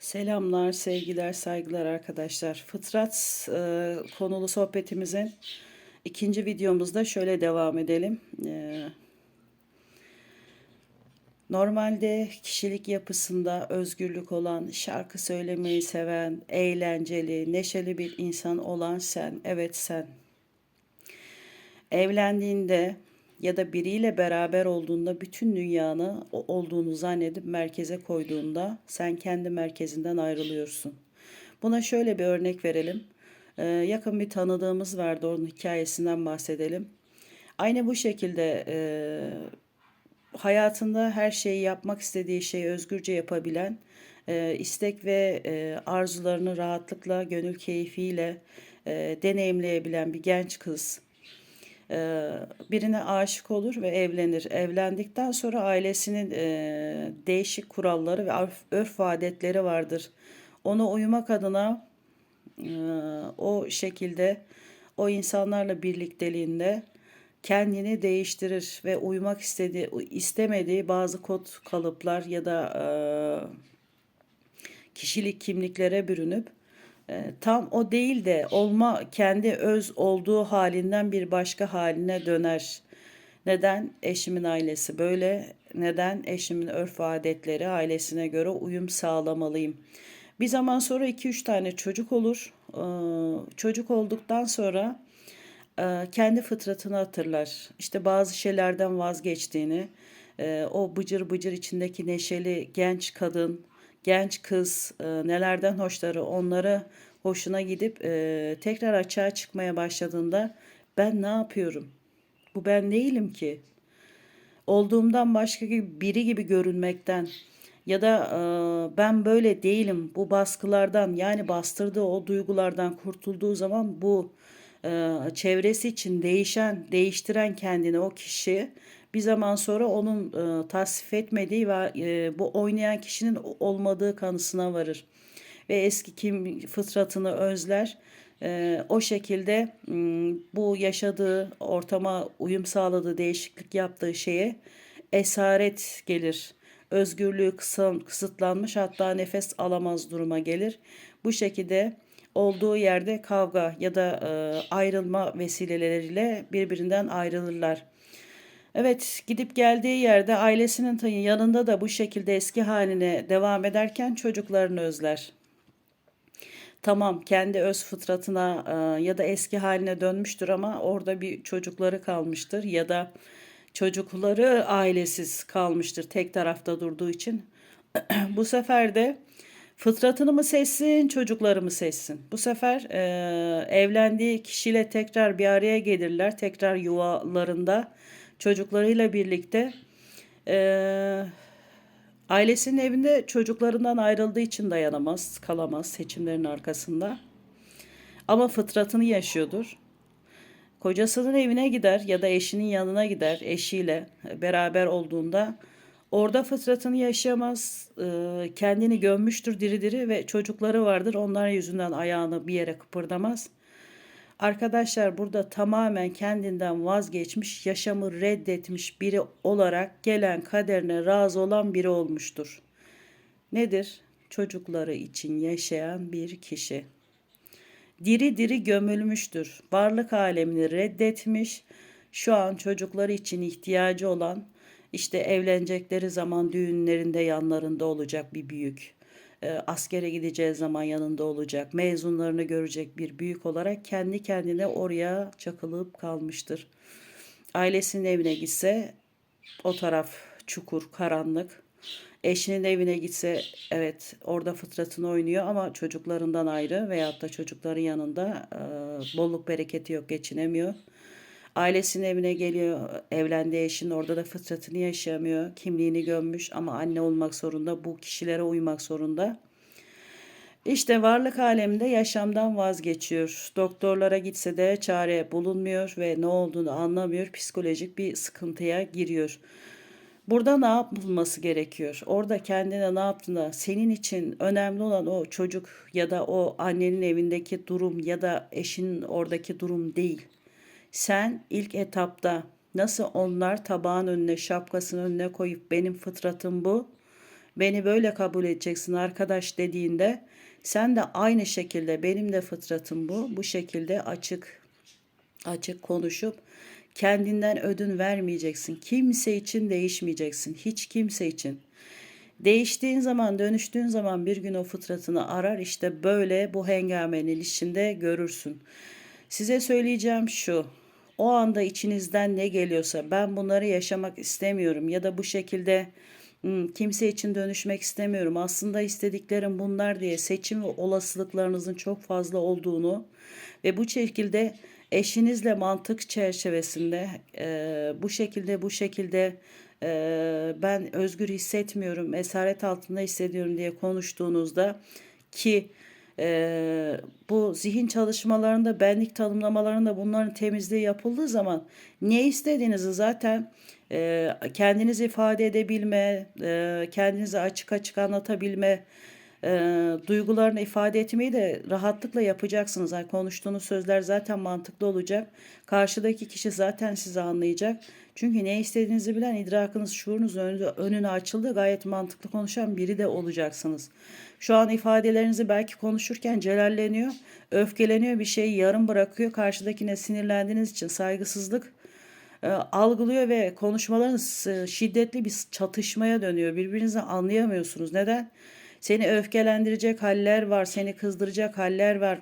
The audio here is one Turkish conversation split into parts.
Selamlar, sevgiler, saygılar arkadaşlar. Fıtrat e, konulu sohbetimizin ikinci videomuzda şöyle devam edelim. E, normalde kişilik yapısında özgürlük olan, şarkı söylemeyi seven, eğlenceli, neşeli bir insan olan sen, evet sen. Evlendiğinde ya da biriyle beraber olduğunda bütün dünyanı o olduğunu zannedip merkeze koyduğunda sen kendi merkezinden ayrılıyorsun. Buna şöyle bir örnek verelim. Ee, yakın bir tanıdığımız vardı onun hikayesinden bahsedelim. Aynı bu şekilde e, hayatında her şeyi yapmak istediği şeyi özgürce yapabilen, e, istek ve e, arzularını rahatlıkla, gönül keyfiyle e, deneyimleyebilen bir genç kız birine aşık olur ve evlenir. Evlendikten sonra ailesinin e, değişik kuralları ve örf, adetleri vardır. Ona uyumak adına e, o şekilde o insanlarla birlikteliğinde kendini değiştirir ve uymak istediği, istemediği bazı kod kalıplar ya da e, kişilik kimliklere bürünüp e, tam o değil de olma kendi öz olduğu halinden bir başka haline döner. Neden eşimin ailesi böyle? Neden eşimin örf adetleri ailesine göre uyum sağlamalıyım? Bir zaman sonra 2-3 tane çocuk olur. Ee, çocuk olduktan sonra e, kendi fıtratını hatırlar. İşte bazı şeylerden vazgeçtiğini, e, o bıcır bıcır içindeki neşeli genç kadın, genç kız e, nelerden hoşları onları hoşuna gidip e, tekrar açığa çıkmaya başladığında ben ne yapıyorum? Bu ben değilim ki. Olduğumdan başka biri gibi görünmekten ya da e, ben böyle değilim bu baskılardan yani bastırdığı o duygulardan kurtulduğu zaman bu çevresi için değişen, değiştiren kendini o kişi bir zaman sonra onun e, tasvip etmediği ve e, bu oynayan kişinin olmadığı kanısına varır. Ve eski kim fıtratını özler. E, o şekilde bu yaşadığı ortama uyum sağladığı değişiklik yaptığı şeye esaret gelir. Özgürlüğü kısıtlanmış hatta nefes alamaz duruma gelir. Bu şekilde olduğu yerde kavga ya da e, ayrılma vesileleriyle birbirinden ayrılırlar. Evet, gidip geldiği yerde ailesinin yanında da bu şekilde eski haline devam ederken çocuklarını özler. Tamam, kendi öz fıtratına e, ya da eski haline dönmüştür ama orada bir çocukları kalmıştır ya da çocukları ailesiz kalmıştır tek tarafta durduğu için. bu sefer de fıtratını mı seçsin, çocukları mı seçsin? Bu sefer e, evlendiği kişiyle tekrar bir araya gelirler, tekrar yuvalarında çocuklarıyla birlikte e, ailesinin evinde çocuklarından ayrıldığı için dayanamaz, kalamaz seçimlerin arkasında. Ama fıtratını yaşıyordur. Kocasının evine gider ya da eşinin yanına gider eşiyle beraber olduğunda orada fıtratını yaşayamaz, kendini gömmüştür diri diri ve çocukları vardır. Onlar yüzünden ayağını bir yere kıpırdamaz. Arkadaşlar burada tamamen kendinden vazgeçmiş, yaşamı reddetmiş biri olarak gelen kaderine razı olan biri olmuştur. Nedir? Çocukları için yaşayan bir kişi. Diri diri gömülmüştür. Varlık alemini reddetmiş. Şu an çocukları için ihtiyacı olan işte evlenecekleri zaman düğünlerinde yanlarında olacak bir büyük e, askere gideceği zaman yanında olacak, mezunlarını görecek bir büyük olarak kendi kendine oraya çakılıp kalmıştır. Ailesinin evine gitse o taraf çukur, karanlık. Eşinin evine gitse evet orada fıtratını oynuyor ama çocuklarından ayrı veyahut da çocukların yanında e, bolluk bereketi yok, geçinemiyor. Ailesinin evine geliyor, evlendiği eşin orada da fıtratını yaşayamıyor. Kimliğini gömmüş ama anne olmak zorunda, bu kişilere uymak zorunda. İşte varlık aleminde yaşamdan vazgeçiyor. Doktorlara gitse de çare bulunmuyor ve ne olduğunu anlamıyor. Psikolojik bir sıkıntıya giriyor. Burada ne yapılması gerekiyor? Orada kendine ne yaptığında senin için önemli olan o çocuk ya da o annenin evindeki durum ya da eşinin oradaki durum değil. Sen ilk etapta nasıl onlar tabağın önüne şapkasının önüne koyup benim fıtratım bu Beni böyle kabul edeceksin arkadaş dediğinde sen de aynı şekilde benim de fıtratım bu. Bu şekilde açık açık konuşup kendinden ödün vermeyeceksin. Kimse için değişmeyeceksin. Hiç kimse için. Değiştiğin zaman, dönüştüğün zaman bir gün o fıtratını arar. İşte böyle bu hengamenin içinde görürsün. Size söyleyeceğim şu. O anda içinizden ne geliyorsa ben bunları yaşamak istemiyorum ya da bu şekilde "Hmm, kimse için dönüşmek istemiyorum. Aslında istediklerim bunlar diye seçim ve olasılıklarınızın çok fazla olduğunu ve bu şekilde eşinizle mantık çerçevesinde e, bu şekilde bu şekilde e, ben özgür hissetmiyorum, esaret altında hissediyorum diye konuştuğunuzda ki e, bu zihin çalışmalarında, benlik tanımlamalarında bunların temizliği yapıldığı zaman ne istediğinizi zaten e, kendinizi ifade edebilme, e, kendinizi açık açık anlatabilme, e, duygularını ifade etmeyi de rahatlıkla yapacaksınız. Yani konuştuğunuz sözler zaten mantıklı olacak. Karşıdaki kişi zaten sizi anlayacak. Çünkü ne istediğinizi bilen idrakınız, şuurunuz önü, önüne açıldı. Gayet mantıklı konuşan biri de olacaksınız. Şu an ifadelerinizi belki konuşurken celalleniyor, öfkeleniyor, bir şeyi yarım bırakıyor. Karşıdakine sinirlendiğiniz için saygısızlık e, algılıyor ve konuşmalarınız e, şiddetli bir çatışmaya dönüyor. Birbirinizi anlayamıyorsunuz. Neden? Seni öfkelendirecek haller var, seni kızdıracak haller var.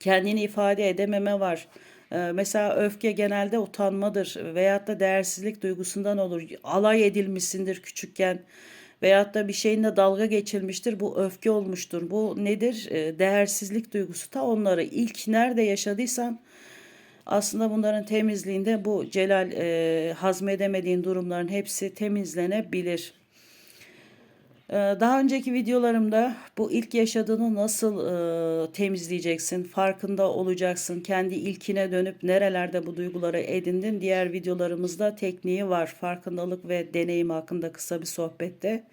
Kendini ifade edememe var. Ee, mesela öfke genelde utanmadır veyahut da değersizlik duygusundan olur. Alay edilmişsindir küçükken veyahut da bir şeyinle dalga geçilmiştir. Bu öfke olmuştur. Bu nedir? Ee, değersizlik duygusu. Ta onları ilk nerede yaşadıysan aslında bunların temizliğinde bu celal e, hazmedemediğin durumların hepsi temizlenebilir. Ee, Daha önceki videolarımda bu ilk yaşadığını nasıl e, temizleyeceksin, farkında olacaksın, kendi ilkine dönüp nerelerde bu duyguları edindin. Diğer videolarımızda tekniği var, farkındalık ve deneyim hakkında kısa bir sohbette.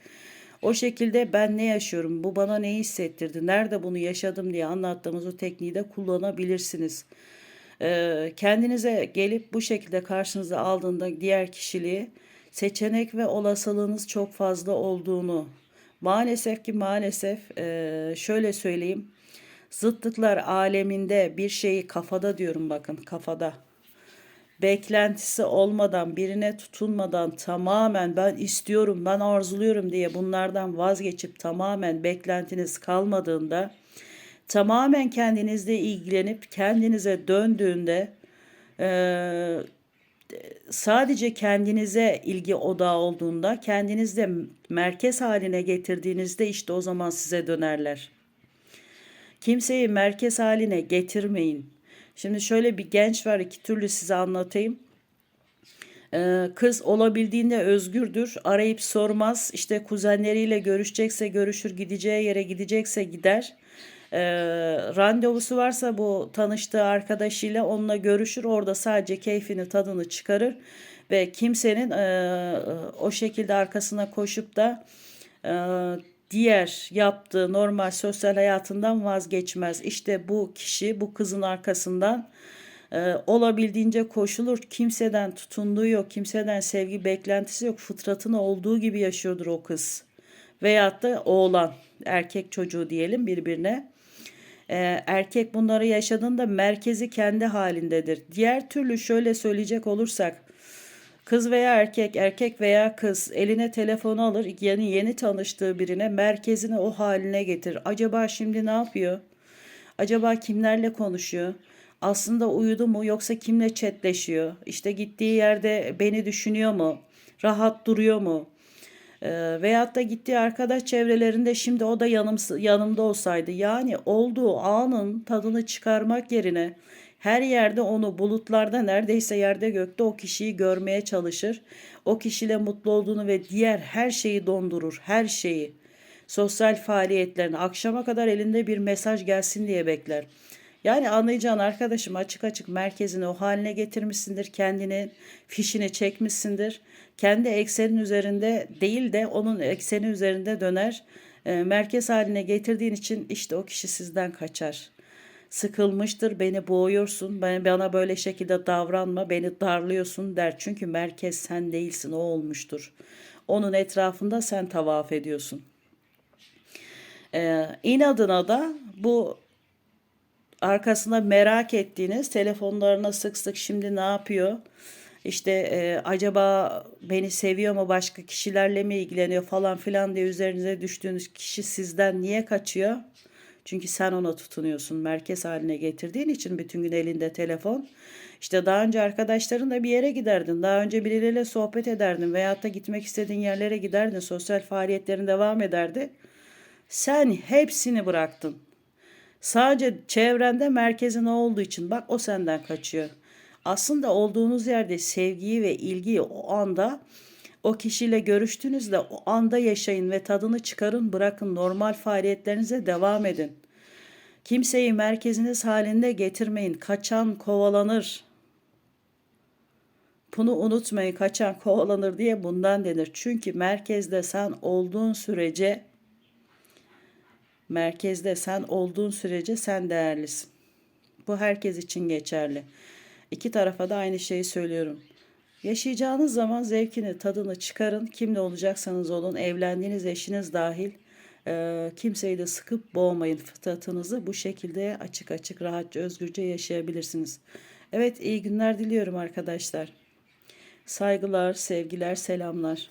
O şekilde ben ne yaşıyorum, bu bana ne hissettirdi, nerede bunu yaşadım diye anlattığımız o tekniği de kullanabilirsiniz. Ee, kendinize gelip bu şekilde karşınıza aldığında diğer kişiliği seçenek ve olasılığınız çok fazla olduğunu maalesef ki maalesef e, şöyle söyleyeyim. Zıtlıklar aleminde bir şeyi kafada diyorum bakın kafada. Beklentisi olmadan birine tutunmadan tamamen ben istiyorum ben arzuluyorum diye bunlardan vazgeçip tamamen beklentiniz kalmadığında tamamen kendinizle ilgilenip kendinize döndüğünde e, sadece kendinize ilgi odağı olduğunda kendinizde merkez haline getirdiğinizde işte o zaman size dönerler. Kimseyi merkez haline getirmeyin. Şimdi şöyle bir genç var iki türlü size anlatayım. Ee, kız olabildiğinde özgürdür. Arayıp sormaz. İşte kuzenleriyle görüşecekse görüşür, gideceği yere gidecekse gider. Ee, randevusu varsa bu tanıştığı arkadaşıyla onunla görüşür. Orada sadece keyfini, tadını çıkarır ve kimsenin e, o şekilde arkasına koşup da e, diğer yaptığı normal sosyal hayatından vazgeçmez. İşte bu kişi bu kızın arkasından e, olabildiğince koşulur. Kimseden tutunduğu yok, kimseden sevgi beklentisi yok. Fıtratın olduğu gibi yaşıyordur o kız. Veyahut da oğlan, erkek çocuğu diyelim birbirine. Ee, erkek bunları yaşadığında merkezi kendi halindedir. Diğer türlü şöyle söyleyecek olursak kız veya erkek, erkek veya kız eline telefonu alır yani yeni tanıştığı birine merkezini o haline getir. Acaba şimdi ne yapıyor? Acaba kimlerle konuşuyor? Aslında uyudu mu yoksa kimle chatleşiyor? İşte gittiği yerde beni düşünüyor mu? Rahat duruyor mu? E, veyahut da gittiği arkadaş çevrelerinde şimdi o da yanım, yanımda olsaydı. Yani olduğu anın tadını çıkarmak yerine her yerde onu bulutlarda neredeyse yerde gökte o kişiyi görmeye çalışır. O kişiyle mutlu olduğunu ve diğer her şeyi dondurur. Her şeyi. Sosyal faaliyetlerini akşama kadar elinde bir mesaj gelsin diye bekler. Yani anlayacağın arkadaşım açık açık merkezini o haline getirmişsindir. Kendini fişini çekmişsindir. Kendi eksenin üzerinde değil de onun ekseni üzerinde döner. E, merkez haline getirdiğin için işte o kişi sizden kaçar. Sıkılmıştır, beni boğuyorsun, bana böyle şekilde davranma, beni darlıyorsun der. Çünkü merkez sen değilsin, o olmuştur. Onun etrafında sen tavaf ediyorsun. Ee, inadına da bu arkasında merak ettiğiniz telefonlarına sık sık şimdi ne yapıyor? İşte e, acaba beni seviyor mu başka kişilerle mi ilgileniyor falan filan diye üzerinize düştüğünüz kişi sizden niye kaçıyor? Çünkü sen ona tutunuyorsun. Merkez haline getirdiğin için bütün gün elinde telefon. İşte daha önce arkadaşlarınla bir yere giderdin. Daha önce birileriyle sohbet ederdin. Veyahut da gitmek istediğin yerlere giderdin. Sosyal faaliyetlerin devam ederdi. Sen hepsini bıraktın. Sadece çevrende merkezin olduğu için bak o senden kaçıyor. Aslında olduğunuz yerde sevgiyi ve ilgiyi o anda o kişiyle görüştüğünüzde o anda yaşayın ve tadını çıkarın bırakın normal faaliyetlerinize devam edin. Kimseyi merkeziniz halinde getirmeyin. Kaçan kovalanır. Bunu unutmayın. Kaçan kovalanır diye bundan denir. Çünkü merkezde sen olduğun sürece merkezde sen olduğun sürece sen değerlisin. Bu herkes için geçerli. İki tarafa da aynı şeyi söylüyorum. Yaşayacağınız zaman zevkini, tadını çıkarın. Kimle olacaksanız olun, evlendiğiniz eşiniz dahil. Ee, kimseyi de sıkıp boğmayın. Fıtratınızı bu şekilde açık açık, rahatça, özgürce yaşayabilirsiniz. Evet, iyi günler diliyorum arkadaşlar. Saygılar, sevgiler, selamlar.